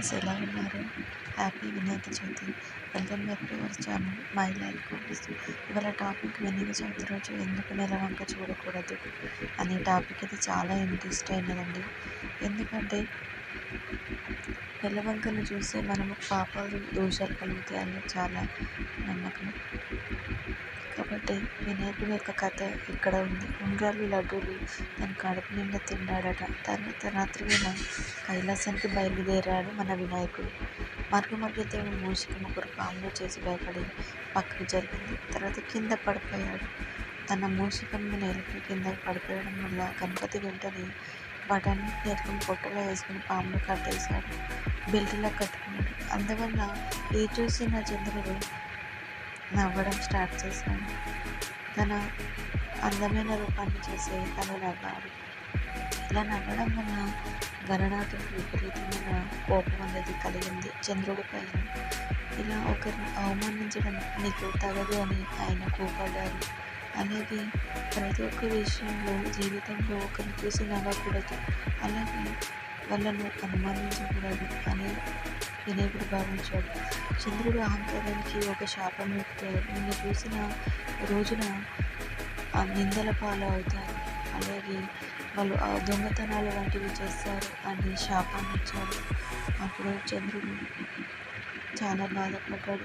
Friends ఎలా ఉన్నారు? Happy Vinayaka Chavithi. Welcome back to our channel. My life copies ఇవాళ topic Vinayaka Chavithi రోజు ఎందుకు నెలవంక చూడకూడదు అనే టాపిక్ ఇది చాలా ఇంట్రెస్ట్ అయినదండి. ఎందుకంటే నెలవంకను చూస్తే మనము పాపాలు దోషాలు కలుగుతాయి చాలా నమ్మకం. కాబట్టి వినాయకుడి యొక్క కథ ఇక్కడ ఉంది. ఉంగరాలు లడ్డూలు తన కడుపు నిండా తిన్నాడట. తర్వాత రాత్రి వేళ కైలాసానికి బయలుదేరాడు మన వినాయకుడు. మరుగు మరుగైతే మూసిక ముగ్గురు పాములు చేసి భయపడి పక్కకు జరిగింది. తర్వాత కింద పడిపోయాడు. తన మూసికం నేలకి కింద పడిపోయడం వల్ల గణపతి వెంటనే వాటన్నిటిని ఎత్తుకుని పొట్టలో వేసుకుని పాములు కట్టేశాడు. బెల్ట్లో కట్టుకున్నాడు. అందువల్ల ఇది చూసిన చంద్రుడు నవ్వడం స్టార్ట్ చేశాను. తన అందమైన రూపాన్ని చూసి తను నవ్వాడు ఇలా నవ్వడం వల్ల గణనాథుడికి విపరీతమైన కోపం అనేది కలిగింది చంద్రుడి పైన. ఇలా ఒకరిని అవమానించడం నీకు తగదు అని ఆయన కోపడ్డారు అలాగే ప్రతి ఒక్క విషయంలో జీవితంలో ఒకరిని చూసి నవ్వకూడదు. అలాగే వాళ్ళను అనుమానించకూడదు అని వినాయకుడు భావించాడు. చంద్రుడు అహంకారానికి ఒక శాపం ఇస్తారు నిన్ను చూసిన రోజున ఆ నిందల పాలు అవుతారు అలాగే వాళ్ళు ఆ దొంగతనాలు వంటివి చేస్తారు అని శాపాన్ని ఇచ్చాడు. అప్పుడు చంద్రుడు చాలా బాధపడ్డాడు.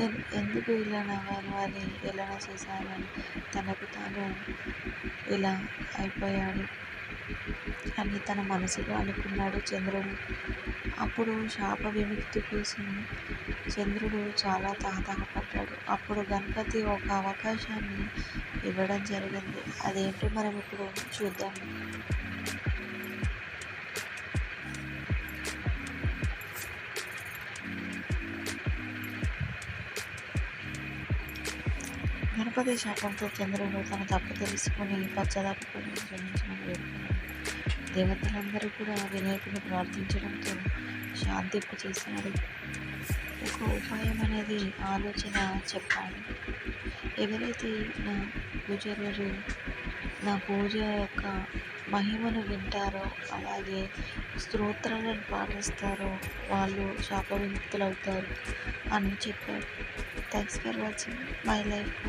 నేను ఎందుకు ఇలా నవ్వాను? అని ఎలా చేశాను అని తనకు తాను ఇలా అయిపోయాడు అని తన మనసులో అనుకున్నాడు చంద్రుడు. అప్పుడు శాప విముక్తి కోసం చంద్రుడు చాలా తహతహపడ్డాడు అప్పుడు గణపతి ఒక అవకాశాన్ని ఇవ్వడం జరిగింది. అదేంటో మనం ఇప్పుడు చూద్దాం. గణపతి శాపంతో చంద్రుడు తన తప్పు తెలుసుకొని పశ్చాత్తాపడి క్షమించమని దేవతలందరూ కూడా వినాయకుని ప్రార్థించడంతో శాంతింపు చేశాడు ఒక ఉపాయం అనేది ఆలోచన చెప్పాలి. ఎవరైతే నా నా పూజ యొక్క మహిమను వింటారో అలాగే స్తోత్రాలను పాటిస్తారో వాళ్ళు శాప విముక్తులు అవుతారు అని చెప్పాడు thanks for watching my life